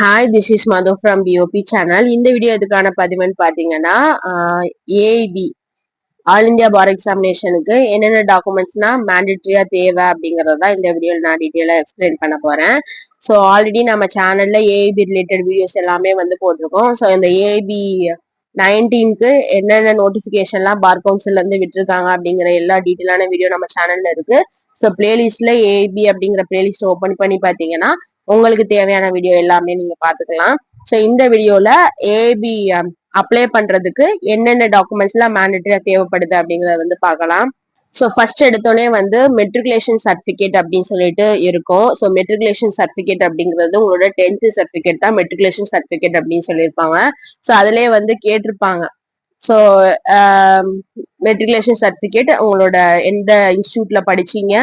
Hi this is Madhu from POP channel இந்த video இதுக்கான பதிவுன்னு பார்த்தீங்கன்னா ஏஐபி ஆல் இந்தியா பார் எக்ஸாமினேஷனுக்கு என்னென்ன டாக்குமெண்ட்ஸ்னா மேண்டட்ரியா தேவை அப்படிங்கறத இந்த வீடியோவில் நான் டீட்டெயிலாக எக்ஸ்பிளைன் பண்ண போறேன். ஸோ ஆல்ரெடி நம்ம சேனல்ல ஏஐபி ரிலேட்டட் வீடியோஸ் எல்லாமே வந்து போட்டிருக்கோம். ஸோ இந்த ஏஐபி நைன்டீன்க்கு என்னென்ன நோட்டிஃபிகேஷன்லாம் பார் கவுன்சில் இருந்து விட்டுருக்காங்க அப்படிங்கிற எல்லா டீட்டெயிலான வீடியோ நம்ம சேனல்ல இருக்கு. ஸோ பிளேலிஸ்ட்ல ஏபி அப்படிங்கிற பிளேலிஸ்ட் ஓப்பன் பண்ணி பார்த்தீங்கன்னா உங்களுக்கு தேவையான வீடியோ எல்லாமே நீங்க பாத்துக்கலாம் ஸோ இந்த வீடியோல ஏபி அப்ளை பண்றதுக்கு என்னென்ன டாக்குமெண்ட்ஸ் எல்லாம் மேண்டட்டரியா தேவைப்படுது அப்படிங்கறத வந்து பார்க்கலாம். ஸோ ஃபர்ஸ்ட் எடுத்தோடனே வந்து மெட்ரிகுலேஷன் சர்டிஃபிகேட் அப்படின்னு சொல்லிட்டு இருக்கும். ஸோ மெட்ரிகுலேஷன் சர்டிஃபிகேட் அப்படிங்கிறது உங்களோட டென்த்து சர்டிஃபிகேட் தான் மெட்ரிகுலேஷன் சர்டிஃபிகேட் அப்படின்னு சொல்லியிருப்பாங்க. ஸோ அதுலேயே வந்து கேட்டிருப்பாங்க ஸோ மெட்ரிகுலேஷன் சர்டிஃபிகேட் உங்களோட எந்த இன்ஸ்டியூட்ல படிச்சீங்க?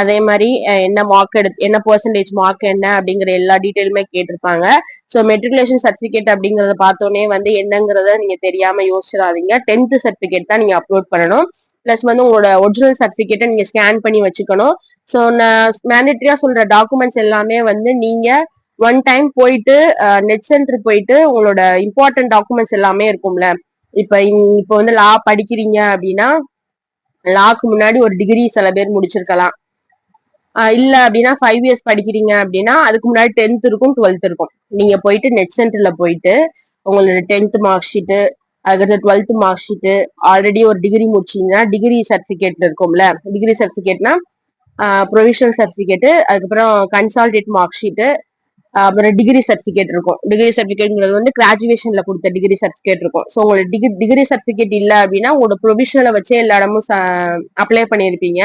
அதே மாதிரி என்ன மார்க் எடு என்ன பர்சன்டேஜ் மார்க் என்ன அப்படிங்கிற எல்லா டீட்டெயிலுமே கேட்டிருப்பாங்க. ஸோ மெட்ரிகுலேஷன் சர்டிஃபிகேட் அப்படிங்கறத பார்த்தோன்னே வந்து என்னங்கிறத நீங்க தெரியாம யோசிச்சிடாதீங்க. டென்த் சர்டிஃபிகேட் தான் நீங்க அப்லோட் பண்ணணும். பிளஸ் வந்து உங்களோட ஒரிஜினல் சர்டிஃபிகேட்டை நீங்க ஸ்கேன் பண்ணி வச்சுக்கணும். ஸோ நான் மேண்டட்ரியா சொல்ற டாக்குமெண்ட்ஸ் எல்லாமே வந்து நீங்க ஒன் டைம் போயிட்டு நெட் சென்டர் போயிட்டு உங்களோட இம்பார்ட்டன்ட் டாக்குமெண்ட்ஸ் எல்லாமே இருக்கும்ல. இப்ப இப்போ வந்து லா படிக்கிறீங்க அப்படின்னா லாக்கு முன்னாடி ஒரு டிகிரி சில பேர் முடிச்சிருக்கலாம். இல்ல அப்படின்னா ஃபைவ் இயர்ஸ் படிக்கிறீங்க அப்படின்னா அதுக்கு முன்னாடி டென்த் இருக்கும் டுவெல்த் இருக்கும். நீங்க போயிட்டு நெட் சென்டர்ல போயிட்டு உங்களோட டென்த் மார்க் ஷீட்டு அதுக்கடுத்து டுவெல்த் மார்க் ஷீட்டு ஆல்ரெடி ஒரு டிகிரி முடிச்சீங்கன்னா டிகிரி சர்டிஃபிகேட் இருக்கும்ல. டிகிரி சர்டிஃபிகேட்னா ப்ரொவிஷனல் சர்டிஃபிகேட்டு அதுக்கப்புறம் கன்சால்டேட் மார்க் ஷீட்டு அப்புறம் டிகிரி சர்டிபிகேட் இருக்கும். டிகிரி சர்டிபிகேட்ங்கிறது வந்து கிராஜுவேஷன்ல கொடுத்த டிகிரி சர்டிபிகேட் இருக்கும். ஸோ உங்களுக்கு டிகிரி டிகிரி சர்டிபிகேட் இல்லை அப்படின்னா உங்களோட ப்ரொவிஷனலை வச்சே எல்லா இடமும் அப்ளை பண்ணியிருப்பீங்க.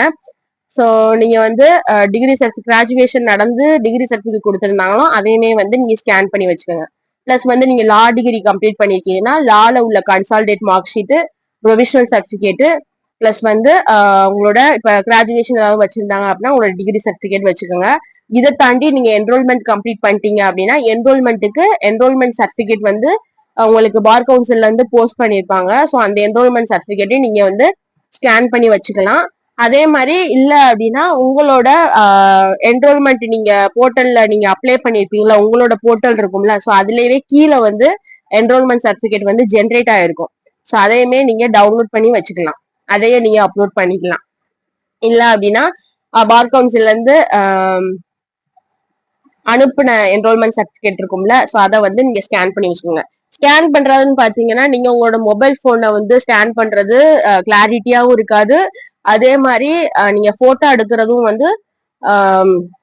ஸோ நீங்க வந்து டிகிரி சர்டிஃபிகேட் கிராஜுவேஷன் நடந்து டிகிரி சர்டிஃபிகேட் கொடுத்துருந்தாங்களோ அதையுமே வந்து நீங்க ஸ்கேன் பண்ணி வச்சுக்கோங்க. பிளஸ் வந்து நீங்க லா டிகிரி கம்ப்ளீட் பண்ணியிருக்கீங்கன்னா லால உள்ள consolidated mark sheet provisional certificate plus வந்து உங்களோட இப்போ கிராஜுவேஷன் ஏதாவது வச்சிருந்தாங்க அப்படின்னா உங்களோட டிகிரி சர்டிஃபிகேட் வச்சுக்கோங்க. இதை தாண்டி நீங்க என்ரோல்மெண்ட் கம்ப்ளீட் பண்ணிட்டீங்க அப்படின்னா என்ரோல்மெண்ட்டுக்கு என்ரோல்மெண்ட் சர்டிஃபிகேட் வந்து உங்களுக்கு பார் கவுன்சில்ல இருந்து போஸ்ட் பண்ணியிருப்பாங்க ஸோ அந்த என்ரோல்மெண்ட் சர்டிஃபிகேட்டையும் நீங்க வந்து ஸ்கேன் பண்ணி வச்சுக்கலாம். அதே மாதிரி இல்லை அப்படின்னா உங்களோட என்ரோல்மெண்ட் நீங்க போர்ட்டல்ல நீங்க அப்ளை பண்ணியிருப்பீங்களா உங்களோட போர்ட்டல் இருக்கும்ல ஸோ அதுலயே கீழே வந்து என்ரோல்மெண்ட் சர்டிபிகேட் வந்து ஜென்ரேட் ஆயிருக்கும். ஸோ அதையுமே நீங்க டவுன்லோட் பண்ணி வச்சுக்கலாம். அதையே நீங்க அப்லோட் பண்ணிக்கலாம். இல்லை அப்படின்னா பார் கவுன்சில் இருந்து அனுப்பின என்ரோல்மெண்ட் சர்டிபிகேட் இருக்கும்ல ஸோ அதை வந்து நீங்க ஸ்கேன் பண்ணி வச்சுக்கோங்க. ஸ்கேன் பண்றதுன்னு பாத்தீங்கன்னா நீங்க உங்களோட மொபைல் போனை வந்து ஸ்கேன் பண்றது கிளாரிட்டியாவும் இருக்காது. அதே மாதிரி நீங்க போட்டோ எடுக்கிறதும் வந்து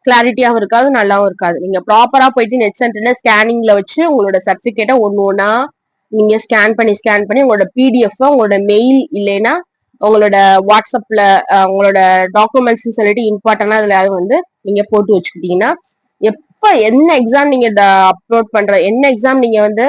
கிளாரிட்டியாகவும் இருக்காது நல்லாவும் இருக்காது. நீங்க ப்ராப்பரா போயிட்டு நெட் சென்டர்ல ஸ்கேனிங்ல வச்சு உங்களோட சர்டிபிகேட்டை ஒன்று ஒன்னா நீங்க ஸ்கேன் பண்ணி ஸ்கேன் பண்ணி உங்களோட பிடிஎஃப் உங்களோட மெயில் இல்லைன்னா உங்களோட வாட்ஸ்அப்ல உங்களோட டாக்குமெண்ட்ஸ் சொல்லிட்டு இம்பார்ட்டன்டா அதுல வந்து நீங்க போட்டு வச்சுக்கிட்டீங்கன்னா எப்ப என்ன எக்ஸாம் நீங்க அப்லோட் பண்ற என்ன எக்ஸாம் நீங்க வந்து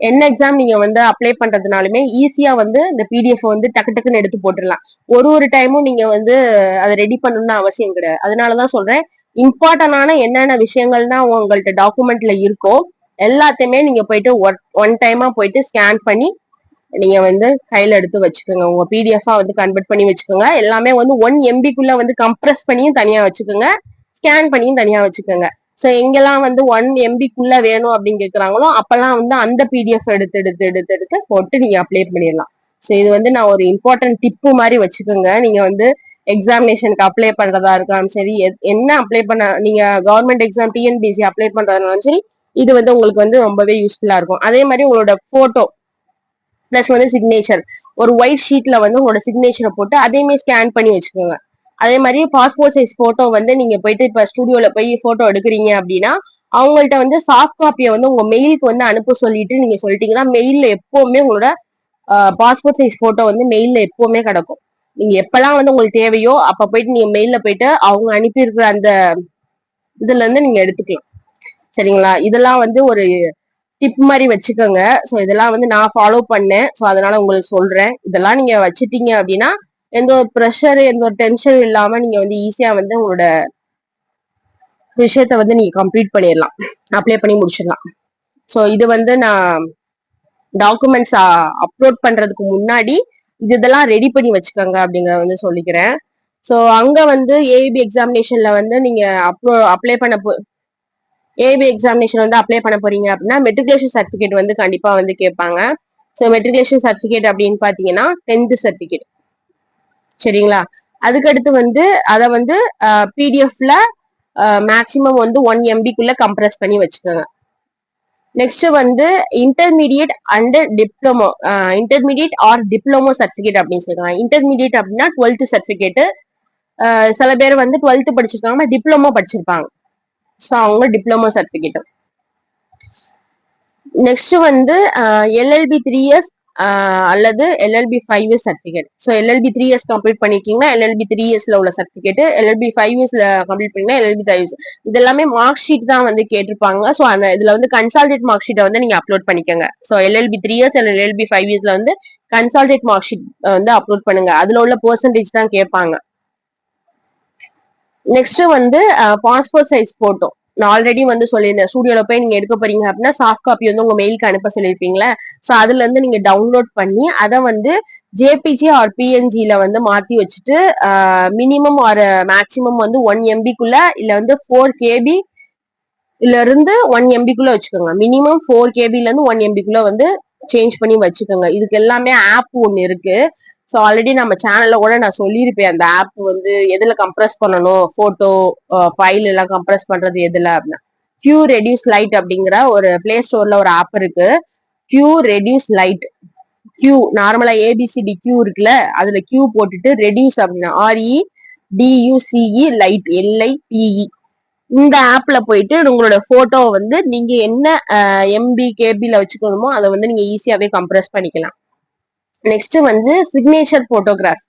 என்ன எக்ஸாம் நீங்க வந்து அப்ளை பண்றதுனாலுமே ஈஸியா வந்து இந்த பிடிஎஃப் வந்து டக்கு டக்குன்னு எடுத்து போட்டுடலாம் ஒரு ஒரு டைமும் நீங்க வந்து அதை ரெடி பண்ணணும்னு அவசியம் கிடையாது. அதனாலதான் சொல்றேன் இம்பார்ட்டன்டான என்னென்ன விஷயங்கள்னா உங்கள்ட்ட டாக்குமெண்ட்ல இருக்கோ எல்லாத்தையுமே நீங்க போயிட்டு ஒன் டைமா போயிட்டு ஸ்கேன் பண்ணி நீங்க வந்து கையில எடுத்து வச்சுக்கோங்க. உங்க பிடிஎஃபா வந்து கன்வெர்ட் பண்ணி வச்சுக்கோங்க. எல்லாமே வந்து ஒன் எம்பிக்குள்ள வந்து கம்ப்ரெஸ் பண்ணியும் தனியா வச்சுக்கோங்க. ஸ்கேன் பண்ணியும் தனியா வச்சுக்கோங்க. ஸோ எங்கெல்லாம் வந்து ஒன் எம்பிக்குள்ள வேணும் அப்படின்னு கேட்குறாங்களோ அப்பெல்லாம் வந்து அந்த பிடிஎஃப் எடுத்து எடுத்து எடுத்து எடுத்து போட்டு நீங்க அப்ளை பண்ணிடலாம். ஸோ இது வந்து நான் ஒரு இம்பார்ட்டன்ட் டிப்பு மாதிரி வச்சுக்கோங்க. நீங்க வந்து எக்ஸாமினேஷனுக்கு அப்ளை பண்றதா இருக்கலாம் சரி என்ன அப்ளை பண்ண நீங்க கவர்மெண்ட் எக்ஸாம் டிஎன்பிசி அப்ளை பண்றதுனாலும் சரி இது வந்து உங்களுக்கு வந்து ரொம்பவே யூஸ்ஃபுல்லா இருக்கும். அதே மாதிரி உங்களோட போட்டோ பிளஸ் வந்து சிக்னேச்சர் ஒரு ஒயிட் ஷீட்ல வந்து உங்களோட சிக்னேச்சரை போட்டு அதையுமே ஸ்கேன் பண்ணி வச்சுக்கோங்க. அதே மாதிரி பாஸ்போர்ட் சைஸ் போட்டோ வந்து நீங்க போயிட்டு இப்ப ஸ்டுடியோல போய் போட்டோ எடுக்கிறீங்க அப்படின்னா அவங்கள்ட்ட வந்து சாஃப்ட் காப்பியை வந்து உங்க மெயிலுக்கு வந்து அனுப்ப சொல்லிட்டு நீங்க சொல்லிட்டீங்கன்னா மெயில்ல எப்பவுமே உங்களோட பாஸ்போர்ட் சைஸ் போட்டோ வந்து மெயில்ல எப்பவுமே கிடக்கும். நீங்க எப்பெல்லாம் வந்து உங்களுக்கு தேவையோ அப்ப போயிட்டு நீங்க மெயில்ல போயிட்டு அவங்க அனுப்பி இருக்கிற அந்த இதுல இருந்து நீங்க எடுத்துக்கலாம். சரிங்களா? இதெல்லாம் வந்து ஒரு டிப் மாதிரி வச்சுக்கோங்க. ஸோ இதெல்லாம் வந்து நான் ஃபாலோ பண்ணேன். ஸோ அதனால உங்களுக்கு சொல்றேன். இதெல்லாம் நீங்க வச்சுட்டீங்க அப்படின்னா எந்த ஒரு ப்ரெஷர் எந்த ஒரு டென்ஷன் இல்லாம நீங்க வந்து ஈஸியா வந்து உங்களோட விஷயத்த வந்து நீங்க கம்ப்ளீட் பண்ணிடலாம். அப்ளை பண்ணி முடிச்சிடலாம். ஸோ இது வந்து நான் டாக்குமெண்ட்ஸ் அப்லோட் பண்றதுக்கு முன்னாடி இது இதெல்லாம் ரெடி பண்ணி வச்சுக்கோங்க அப்படிங்கிறத வந்து சொல்லிக்கிறேன். ஸோ அங்க வந்து ஏபி எக்ஸாமினேஷன்ல வந்து நீங்க அப்லோ அப்ளை பண்ண போ ஏபி எக்ஸாமினேஷன் வந்து அப்ளை பண்ண போறீங்க அப்படின்னா மெட்ரிகுலேஷன் சர்டிஃபிகேட் வந்து கண்டிப்பா வந்து கேட்பாங்க. ஸோ மெட்ரிகுலேஷன் சர்டிஃபிகேட் அப்படின்னு பாத்தீங்கன்னா டென்த் சர்டிஃபிகேட் சரிங்களா? அதுக்கடுத்து வந்து அதை வந்து பிடிஎஃப்ல மேக்சிமம் வந்து ஒன் எம்பிக்குள்ள கம்ப்ரஸ் பண்ணி வச்சுக்கோங்க. நெக்ஸ்ட் வந்து intermediate and diploma intermediate or diploma certificate அப்படின்னு சொல்லுவாங்க இன்டர்மீடியட் அப்படின்னா டுவெல்த் சர்டிஃபிகேட் சில பேர் வந்து டுவெல்த் படிச்சிருக்காங்க டிப்ளமோ படிச்சிருப்பாங்க. ஸோ அவங்க டிப்ளமோ சர்டிஃபிகேட் நெக்ஸ்ட் வந்து எல்எல்பி த்ரீ இயர்ஸ் அல்லது LLB five years certificate so LLB three years complete பண்ணிருக்கீங்கன்னா LLB three இயர்ஸ்ல உள்ள சர்டிஃபிகேட் எல்எல்பி ஃபைவ் இயர்ஸ்ல கம்ப்ளீட் பண்ணீங்கன்னா எல்எல்பி ஃபைவ் இயர்ஸ் இது எல்லாமே மார்க் ஷீட் தான் வந்து கேட்டிருப்பாங்க. ஸோ அந்த இதுல வந்து கன்சால்டேட் மார்க் ஷீட்டை வந்து நீங்க அப்லோட் பண்ணிக்கோங்க. So LLB three years LLB five இயர்ஸ்ல வந்து கன்சால்டேட் மார்க் ஷீட் வந்து அப்லோட் பண்ணுங்க. அதுல உள்ள பெர்சன்டேஜ் தான் கேட்பாங்க நெக்ஸ்ட் வந்து பாஸ்போர்ட் சைஸ் போட்டோ நான் ஆல்ரெடி வந்து சொல்லியிருந்தேன் ஸ்டூடியோல போய் நீங்க எடுக்க போறீங்க அப்படின்னா சாஃப்ட் காப்பி வந்து உங்க மெயிலுக்கு அனுப்ப சொல்லியிருப்பீங்களே. ஸோ அதுல இருந்து நீங்க டவுன்லோட் பண்ணி அதை வந்து ஜேபிஜி ஆர் பிஎன்ஜில வந்து மாத்தி வச்சுட்டு மினிமம் ஆர் மேக்சிமம் வந்து ஒன் எம்பிக்குள்ள இல்ல வந்து ஃபோர் கேபி இல்ல இருந்து ஒன் எம்பிக்குள்ள வச்சுக்கோங்க. மினிமம் ஃபோர் கேபில இருந்து ஒன் எம்பிக்குள்ள வந்து சேஞ்ச் பண்ணி வச்சுக்கோங்க. இதுக்கு எல்லாமே ஆப் ஒன்று இருக்கு. ஸோ ஆல்ரெடி நம்ம சேனல்ல கூட நான் சொல்லியிருப்பேன். அந்த ஆப் வந்து எதுல கம்ப்ரஸ் பண்ணணும்? போட்டோ ஃபைல் எல்லாம் கம்ப்ரஸ் பண்றது எதுல அப்படின்னா கியூ ரெடியூஸ் லைட் அப்படிங்கிற ஒரு பிளே ஸ்டோர்ல ஒரு ஆப் இருக்கு. கியூ ரெடியூஸ் லைட் கியூ நார்மலா A B C D Q இருக்குல்ல அதுல கியூ போட்டுட்டு ரெடியூஸ் அப்படின்னா R E D U C E lite L I T E இந்த ஆப்ல போயிட்டு உங்களோட போட்டோ வந்து நீங்க என்ன எம்பி கேபில வச்சுக்கணுமோ அதை வந்து நீங்க ஈஸியாவே கம்ப்ரஸ் பண்ணிக்கலாம். நெக்ஸ்ட் வந்து சிக்னேச்சர் போட்டோகிராஃப்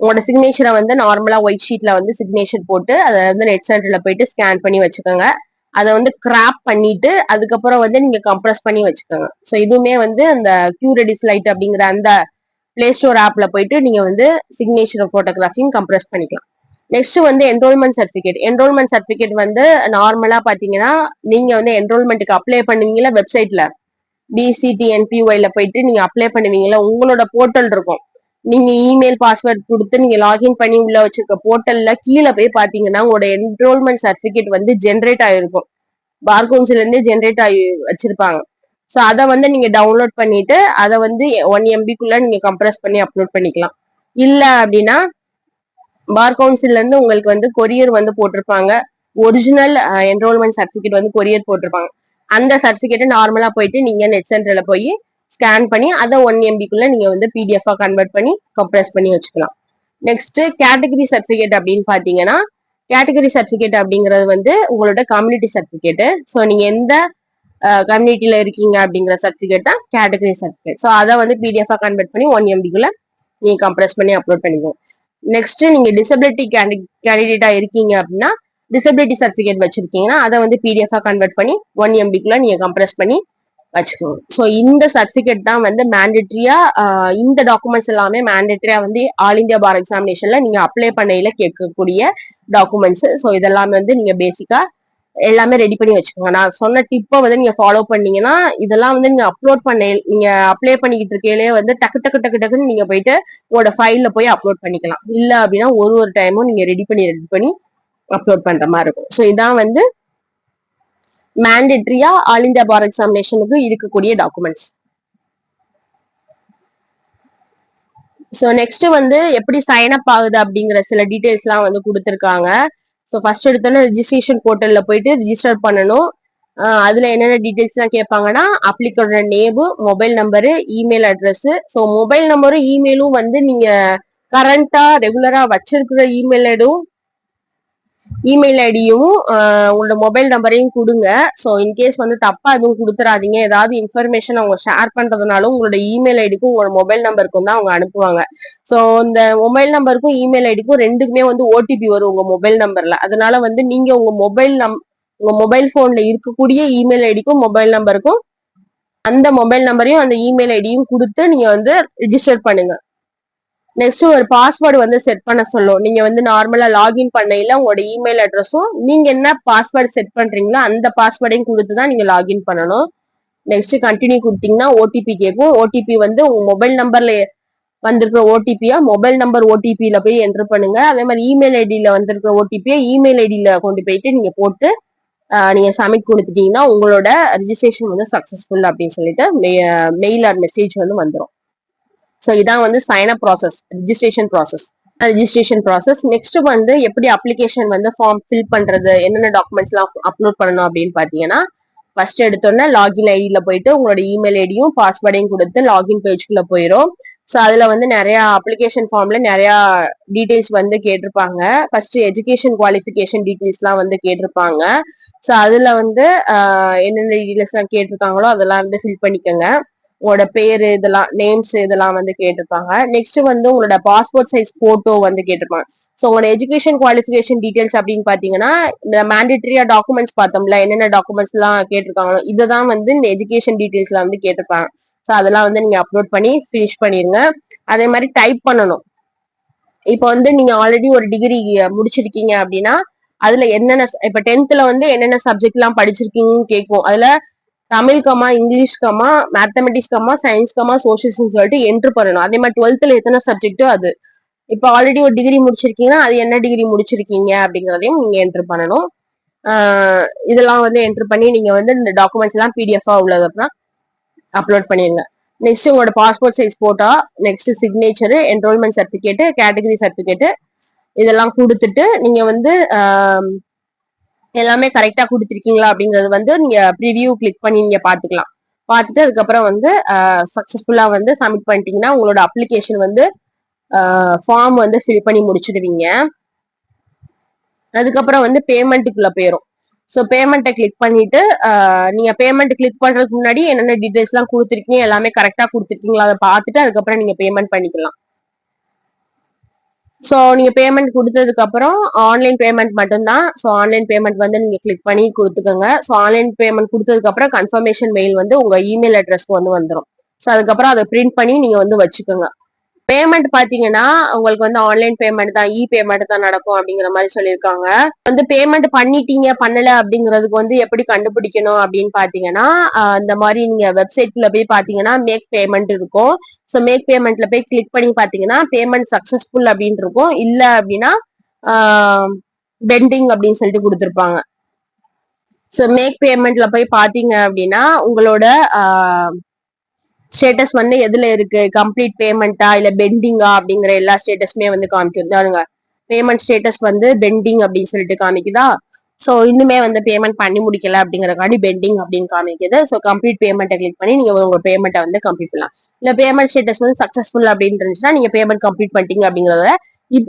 உங்களோட சிக்னேச்சரை வந்து நார்மலா ஒயிட் ஷீட்ல வந்து சிக்னேச்சர் போட்டு அதை வந்து நெட் சென்டர்ல போயிட்டு ஸ்கேன் பண்ணி வச்சுக்கோங்க. அதை வந்து கிராப் பண்ணிட்டு அதுக்கப்புறம் வந்து நீங்க கம்ப்ரஸ் பண்ணி வச்சுக்கோங்க. ஸோ இதுவுமே வந்து அந்த கியூரெடிஸ் லைட் அப்படிங்கிற அந்த பிளே ஸ்டோர் ஆப்ல போயிட்டு நீங்க வந்து சிக்னேச்சர் போட்டோகிராஃபியும் கம்ப்ரஸ் பண்ணிக்கலாம். நெக்ஸ்ட் வந்து என்ரோல்மெண்ட் சர்டிஃபிகேட் என்ரோல்மெண்ட் சர்டிஃபிகேட் வந்து நார்மலா பாத்தீங்கன்னா நீங்க வந்து என்ரோல்மெண்ட்டுக்கு அப்ளை பண்ணுவீங்களா வெப்சைட்ல பிசிடிஎன்பிஒய்ல போயிட்டு நீங்க அப்ளை பண்ணுவீங்களா உங்களோட போர்ட்டல் இருக்கும். நீங்க இமெயில் பாஸ்வேர்ட் கொடுத்து நீங்க லாகின் பண்ணி உள்ள வச்சிருக்க போர்ட்டல்ல கீழே போய் பாத்தீங்கன்னா உங்களோட என்ரோல்மெண்ட் சர்டிபிகேட் வந்து ஜென்ரேட் ஆயிருக்கும். பார் கவுன்சில் இருந்து ஜென்ரேட் ஆகி வச்சிருப்பாங்க. ஸோ அதை வந்து நீங்க டவுன்லோட் பண்ணிட்டு அதை வந்து ஒன் எம்பிக்குள்ள நீங்க கம்ப்ரஸ் பண்ணி அப்லோட் பண்ணிக்கலாம். இல்ல அப்படின்னா பார் கவுன்சில்ல இருந்து உங்களுக்கு வந்து கொரியர் வந்து போட்டிருப்பாங்க. ஒரிஜினல் என்ரோல்மெண்ட் சர்டிபிகேட் வந்து கொரியர் போட்டிருப்பாங்க. அந்த சர்டிபிகேட்டை நார்மலா போயிட்டு நீங்க நெட் சென்டர்ல போய் ஸ்கேன் பண்ணி அதை ஒன் எம்பிக்குள்ள நீங்க வந்து பிடிஎஃப் கன்வெர்ட் பண்ணி கம்ப்ரஸ் பண்ணி வச்சுக்கலாம். நெக்ஸ்ட் கேட்டகரி சர்டிபிகேட் அப்படின்னு பாத்தீங்கன்னா கேட்டகரி சர்டிபிகேட் அப்படிங்கிறது வந்து உங்களோட கம்யூனிட்டி சர்டிபிகேட் ஸோ நீங்க எந்த கம்யூனிட்டியில இருக்கீங்க அப்படிங்கிற சர்டிபிகேட் தான் கேட்டகரி சர்டிபிகேட் ஸோ அதை வந்து பிடிஎஃப் கன்வெர்ட் பண்ணி ஒன் எம்பிக்குள்ள நீங்க கம்ப்ரஸ் பண்ணி அப்லோட் பண்ணிக்கோங்க நெக்ஸ்ட் நீங்க டிசபிலிட்டி கேண்டி கேண்டிடேட்டா இருக்கீங்க அப்படின்னா டிசபிலிட்டி சர்டிஃபிகேட் வச்சிருக்கீங்கன்னா அதை வந்து பிடிஎஃபாக கன்வெர்ட் பண்ணி ஒன் எம்பிக்குள்ள நீங்க கம்ப்ரஸ் பண்ணி வச்சுக்கோங்க. ஸோ இந்த சர்டிஃபிகேட் தான் வந்து மேண்டட்ரியா இந்த டாக்குமெண்ட்ஸ் எல்லாமே மேண்டட்ரியா வந்து ஆல் இந்தியா பார் எக்ஸாமினேஷன்ல நீங்க அப்ளை பண்ணையில கேட்கக்கூடிய டாக்குமெண்ட்ஸ் ஸோ இதெல்லாமே வந்து நீங்க பேசிக்கா எல்லாமே ரெடி பண்ணி வச்சுக்கோங்க. நான் சொன்ன டிப்பை வந்து நீங்க ஃபாலோ பண்ணீங்கன்னா இதெல்லாம் வந்து நீங்க அப்லோட் பண்ண நீங்க அப்ளை பண்ணிக்கிட்டு இருக்கையிலே வந்து டக்கு டக்கு டக்கு டக்குன்னு நீங்க போயிட்டு உங்களோட ஃபைல்ல போய் அப்லோட் பண்ணிக்கலாம். இல்ல அப்படின்னா ஒரு ஒரு டைமும் நீங்க ரெடி பண்ணி ரெடி பண்ணி அப்லோட் பண்ற மாதிரி இருக்கும். ஸோ இதான் வந்து மேண்டேட்ரியா ஆல் இந்தியா பார் எக்ஸாமினேஷனுக்கு இருக்கக்கூடிய டாக்குமெண்ட்ஸ் ஸோ நெக்ஸ்ட் வந்து எப்படி சைன் அப் ஆகுது அப்படிங்கிற சில டீட்டெயில்ஸ்லாம் வந்து கொடுத்துருக்காங்க. ஸோ ஃபர்ஸ்ட் எடுத்தோன்னே ரிஜிஸ்ட்ரேஷன் போர்ட்டல்ல போயிட்டு ரிஜிஸ்டர் பண்ணணும். அதுல என்னென்ன டீட்டெயில்ஸ்லாம் கேட்பாங்கன்னா அப்ளிகோட name mobile number email address so mobile நம்பரும் இமெயிலும் வந்து நீங்க கரண்டா ரெகுலரா வச்சிருக்கிற இமெயில் ஐடும் இமெயில் ஐடியும் உங்களோட மொபைல் நம்பரையும் கொடுங்க. ஸோ இன்கேஸ் வந்து தப்பா எதுவும் கொடுத்துறாதீங்க. ஏதாவது இன்ஃபர்மேஷன் அவங்க ஷேர் பண்றதுனாலும் உங்களோட இமெயில் ஐடிக்கும் உங்களோட மொபைல் நம்பருக்கும் தான் அவங்க அனுப்புவாங்க. ஸோ இந்த மொபைல் நம்பருக்கும் இமெயில் ஐடிக்கும் ரெண்டுக்குமே வந்து ஓடிபி வரும் உங்க மொபைல் நம்பர்ல அதனால வந்து நீங்க உங்க மொபைல் நம் உங்க மொபைல் போன்ல இருக்கக்கூடிய இமெயில் ஐடிக்கும் மொபைல் நம்பருக்கும் அந்த மொபைல் நம்பரையும் அந்த இமெயில் ஐடியும் கொடுத்து நீங்க வந்து ரிஜிஸ்டர் பண்ணுங்க. நெக்ஸ்ட் ஒரு பாஸ்வேர்டு வந்து செட் பண்ண சொல்லும். நீங்க வந்து நார்மலா லாகின் பண்ணையில உங்களோட இமெயில் அட்ரஸும் நீங்க என்ன பாஸ்வேர்டு செட் பண்றீங்களோ அந்த பாஸ்வேர்டையும் கொடுத்து தான் நீங்க லாகின் பண்ணணும். நெக்ஸ்ட் கண்டினியூ கொடுத்தீங்கன்னா ஓடிபி கேட்கும். ஓடிபி வந்து உங்க மொபைல் நம்பர்ல வந்திருக்கிற ஓடிபியா மொபைல் நம்பர் ஓடிபியில போய் என்டர் பண்ணுங்க. அதே மாதிரி இமெயில் ஐடியில வந்திருக்கிற ஓடிபியை இமெயில் ஐடியில கொண்டு போயிட்டு நீங்க போட்டு நீங்க சப்மிட் கொடுத்துட்டீங்கன்னா உங்களோட ரிஜிஸ்ட்ரேஷன் வந்து சக்சஸ்ஃபுல் அப்படின்னு சொல்லிட்டு மெயில் ஆர் மெசேஜ் வந்து வந்துடும் ஸோ இதான் வந்து sign up process registration process registration process next வந்து எப்படி அப்ளிகேஷன் வந்து ஃபார்ம் ஃபில் பண்றது என்னென்ன டாக்குமெண்ட்ஸ்லாம் அப்லோட் பண்ணணும் அப்படின்னு பாத்தீங்கன்னா ஃபர்ஸ்ட் எடுத்தோடனே லாகின் ஐடியில போயிட்டு உங்களோட இமெயில் ஐடியும் பாஸ்வேர்டையும் கொடுத்து லாகின் பேஜ்குள்ள போயிடும் ஸோ அதுல வந்து நிறைய அப்ளிகேஷன் ஃபார்ம்ல நிறைய டீடைல்ஸ் வந்து கேட்டிருப்பாங்க. ஃபர்ஸ்ட் எஜுகேஷன் குவாலிஃபிகேஷன் டீட்டெயில்ஸ்லாம் வந்து கேட்டிருப்பாங்க. ஸோ அதுல வந்து என்னென்ன டீடைல்ஸ் கேட்டிருக்காங்களோ அதெல்லாம் வந்து ஃபில் பண்ணிக்கோங்க. உங்களோட பேரு இதெல்லாம் நேம்ஸ் இதெல்லாம் வந்து கேட்டிருப்பாங்க. நெக்ஸ்ட் வந்து உங்களோட பாஸ்போர்ட் சைஸ் போட்டோ வந்து கேட்டிருப்பாங்க. ஸோ உங்களோட எஜுகேஷன் குவாலிஃபிகேஷன் டீடைல்ஸ் அப்படின்னு பாத்தீங்கன்னா இந்த மேண்டேட்டரியா டாக்குமெண்ட்ஸ் பார்த்தோம்ல என்னென்ன டாக்குமெண்ட்ஸ் எல்லாம் கேட்டிருக்காங்களோ இதுதான் வந்து இந்த எஜுகேஷன் டீடைல்ஸ்ல வந்து கேட்டிருப்பாங்க. ஸோ அதெல்லாம் வந்து நீங்க அப்லோட் பண்ணி ஃபினிஷ் பண்ணிருங்க. அதே மாதிரி டைப் பண்ணணும். இப்போ வந்து நீங்க ஆல்ரெடி ஒரு டிகிரி முடிச்சிருக்கீங்க அப்படின்னா அதுல என்னென்ன இப்ப டென்த்ல வந்து என்னென்ன சப்ஜெக்ட் எல்லாம் படிச்சிருக்கீங்கன்னு கேட்கும் அதுல Tamil comma English comma mathematics comma science comma சோசியல்ஸ்னு சொல்லிட்டு என்ட்ரு பண்ணணும். அதே மாதிரி டுவெல்த்ல எத்தனை சப்ஜெக்டோ அது. இப்போ ஆல்ரெடி ஒரு டிகிரி முடிச்சிருக்கீங்கன்னா அது என்ன டிகிரி முடிச்சிருக்கீங்க அப்படிங்கிறதையும் நீங்க என்ட்ரு பண்ணணும். இதெல்லாம் வந்து என்ட்ரு பண்ணி நீங்க வந்து இந்த டாக்குமெண்ட்ஸ் எல்லாம் பிடிஎஃபா உள்ளது அப்புறம் அப்லோட் பண்ணிருங்க. நெக்ஸ்ட் உங்களோட passport size photo next signature enrolment certificate category certificate இதெல்லாம் கொடுத்துட்டு நீங்க வந்து எல்லாமே கரெக்டா கொடுத்துருக்கீங்களா அப்படிங்கறது வந்து நீங்க ப்ரிவியூ கிளிக் பண்ணி நீங்க பாத்துக்கலாம் பார்த்துட்டு அதுக்கப்புறம் வந்து சக்சஸ்ஃபுல்லா வந்து சப்மிட் பண்ணிட்டீங்கன்னா உங்களோட அப்ளிகேஷன் வந்து ஃபார்ம் வந்து ஃபில் பண்ணி முடிச்சிடுவீங்க. அதுக்கப்புறம் வந்து பேமெண்ட்டுக்குள்ள போயிடும் ஸோ பேமெண்ட்டை கிளிக் பண்ணிட்டு நீங்க பேமெண்ட் கிளிக் பண்றதுக்கு முன்னாடி என்னென்ன டீடைல்ஸ் எல்லாம் கொடுத்துருக்கீங்க எல்லாமே கரெக்டா கொடுத்துருக்கீங்களா அதை பார்த்துட்டு அதுக்கப்புறம் நீங்க பேமெண்ட் பண்ணிக்கலாம். ஸோ நீங்க பேமெண்ட் கொடுத்ததுக்கு அப்புறம் ஆன்லைன் பேமெண்ட் மட்டும்தான். ஸோ ஆன்லைன் பேமெண்ட் வந்து நீங்க கிளிக் பண்ணி கொடுத்துக்கோங்க. ஸோ ஆன்லைன் பேமெண்ட் கொடுத்ததுக்கு அப்புறம் கன்ஃபர்மேஷன் மெயில் வந்து உங்க இமெயில் அட்ரஸ்க்கு வந்து வந்துடும் ஸோ அதுக்கப்புறம் அதை பிரிண்ட் பண்ணி நீங்க வந்து வச்சுக்கோங்க. பேமெண்ட் பாத்தீங்கன்னா உங்களுக்கு வந்து ஆன்லைன் பேமெண்ட் தான் இ பேமெண்ட் தான் நடக்கும் அப்படிங்கிற மாதிரி சொல்லியிருக்காங்க. வந்து பேமெண்ட் பண்ணிட்டீங்க பண்ணல அப்படிங்கிறதுக்கு வந்து எப்படி கண்டுபிடிக்கணும் அப்படின்னு பாத்தீங்கன்னா இந்த மாதிரி நீங்க வெப்சைட்ல போய் பாத்தீங்கன்னா மேக் பேமெண்ட் இருக்கும். ஸோ மேக் பேமெண்ட்ல போய் கிளிக் பண்ணி பாத்தீங்கன்னா பேமெண்ட் சக்சஸ்ஃபுல் அப்படின்னு இருக்கும். இல்ல அப்படின்னா பெண்டிங் அப்படின்னு சொல்லிட்டு கொடுத்துருப்பாங்க. ஸோ மேக் பேமெண்ட்ல போய் பாத்தீங்க அப்படின்னா உங்களோட ஸ்டேட்டஸ் வந்து எதுல இருக்கு? கம்ப்ளீட் பேமெண்ட்டா இல்ல பெண்டிங்கா அப்படிங்கிற எல்லா ஸ்டேட்டஸுமே வந்து காமிக்கும். பேமெண்ட் ஸ்டேட்டஸ் வந்து பெண்டிங் அப்படின்னு சொல்லிட்டு காமிக்குதா? ஸோ இன்னுமே வந்து பேமெண்ட் பண்ணி முடிக்கல அப்படிங்கறக்காண்டி பெண்டிங் அப்படின்னு காமிக்குது. ஸோ கம்ப்ளீட் பேமெண்ட்டை கிளிக் பண்ணி நீங்க உங்க பேமெண்ட்டை வந்து கம்ப்ளீட் பண்ணலாம். இல்ல பேமெண்ட் ஸ்டேட்டஸ் வந்து சக்சஸ்ஃபுல் அப்படின்னு இருந்துச்சுன்னா நீங்க பேமெண்ட் கம்ப்ளீட் பண்ணிட்டீங்க அப்படிங்கறத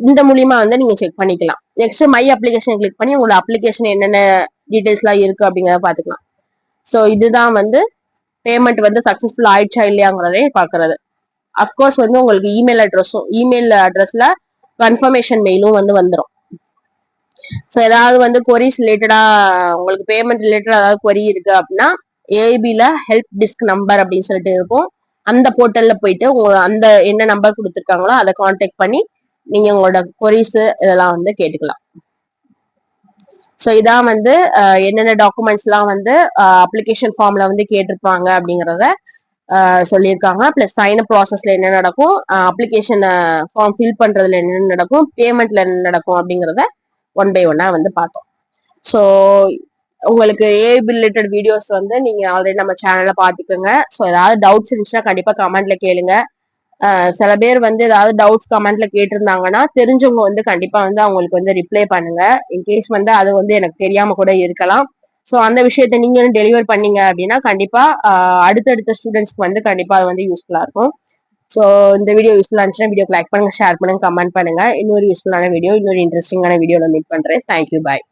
இந்த மூலியமா வந்து நீங்க செக் பண்ணிக்கலாம். நெக்ஸ்ட் மை அப்ளிகேஷன் கிளிக் பண்ணி உங்களோட அப்ளிகேஷன் என்னென்ன டீடைல்ஸ் எல்லாம் இருக்கு அப்படிங்கிறத பாத்துக்கலாம் ஸோ இதுதான் வந்து பேமெண்ட் வந்து சக்சஸ்ஃபுல் ஆயிடுச்சா இல்லையாங்கிறதே பாக்குறது அப்கோர்ஸ் வந்து உங்களுக்கு இமெயில் அட்ரஸும் இமெயில் அட்ரஸ்ல கன்ஃபர்மேஷன் மெயிலும் வந்து வந்துடும் ஸோ ஏதாவது வந்து கொரிஸ் ரிலேட்டடா உங்களுக்கு பேமெண்ட் ரிலேட்டடா ஏதாவது கொரி இருக்கு அப்படின்னா ஏபில ஹெல்ப் டிஸ்க் நம்பர் அப்படின்னு சொல்லிட்டு இருக்கும். அந்த போர்ட்டல்ல போயிட்டு உங்க அந்த என்ன நம்பர் கொடுத்துருக்காங்களோ அதை கான்டாக்ட் பண்ணி நீங்க உங்களோட கொரிஸ் இதெல்லாம் வந்து கேட்டுக்கலாம். ஸோ இதான் வந்து என்னென்ன டாக்குமெண்ட்ஸ்லாம் வந்து அப்ளிகேஷன் ஃபார்ம்ல வந்து கேட்டிருப்பாங்க அப்படிங்கிறத சொல்லியிருக்காங்க. ப்ளஸ் சைன் ப்ராசஸ்ல என்ன நடக்கும் அப்ளிகேஷன் ஃபார்ம் ஃபில் பண்றதுல என்ன நடக்கும் பேமெண்ட்ல என்ன நடக்கும் அப்படிங்கிறத ஒன் பை ஒன்னா வந்து பார்த்தோம். ஸோ உங்களுக்கு ஏபி ரிலேட்டட் வீடியோஸ் வந்து நீங்க ஆல்ரெடி நம்ம சேனல்ல பாத்துக்கோங்க ஸோ ஏதாவது டவுட்ஸ் இருந்துச்சுன்னா கண்டிப்பா கமெண்ட்ல கேளுங்க. சில பேர் வந்து ஏதாவது டவுட்ஸ் கமெண்ட்ல கேட்டிருந்தாங்கன்னா தெரிஞ்சவங்க வந்து கண்டிப்பா வந்து அவங்களுக்கு வந்து ரிப்ளை பண்ணுங்க. இன்கேஸ் வந்து அது வந்து எனக்கு தெரியாம கூட இருக்கலாம். ஸோ அந்த விஷயத்த நீங்களும் டெலிவர் பண்ணீங்க அப்படின்னா கண்டிப்பா அடுத்தடுத்த ஸ்டூடெண்ட்ஸ்க்கு வந்து கண்டிப்பா அது வந்து யூஸ்ஃபுல்லா இருக்கும். ஸோ இந்த வீடியோ யூஸ்ஃபுல்லா இருந்துச்சுன்னா வீடியோ லைக் பண்ணுங்க ஷேர் பண்ணுங்க கமெண்ட் பண்ணுங்க. இன்னொரு யூஸ்ஃபுல்லான வீடியோ இன்னொரு இன்ட்ரெஸ்டிங்கான வீடியோவில் மீட் பண்றேன். Thank you bye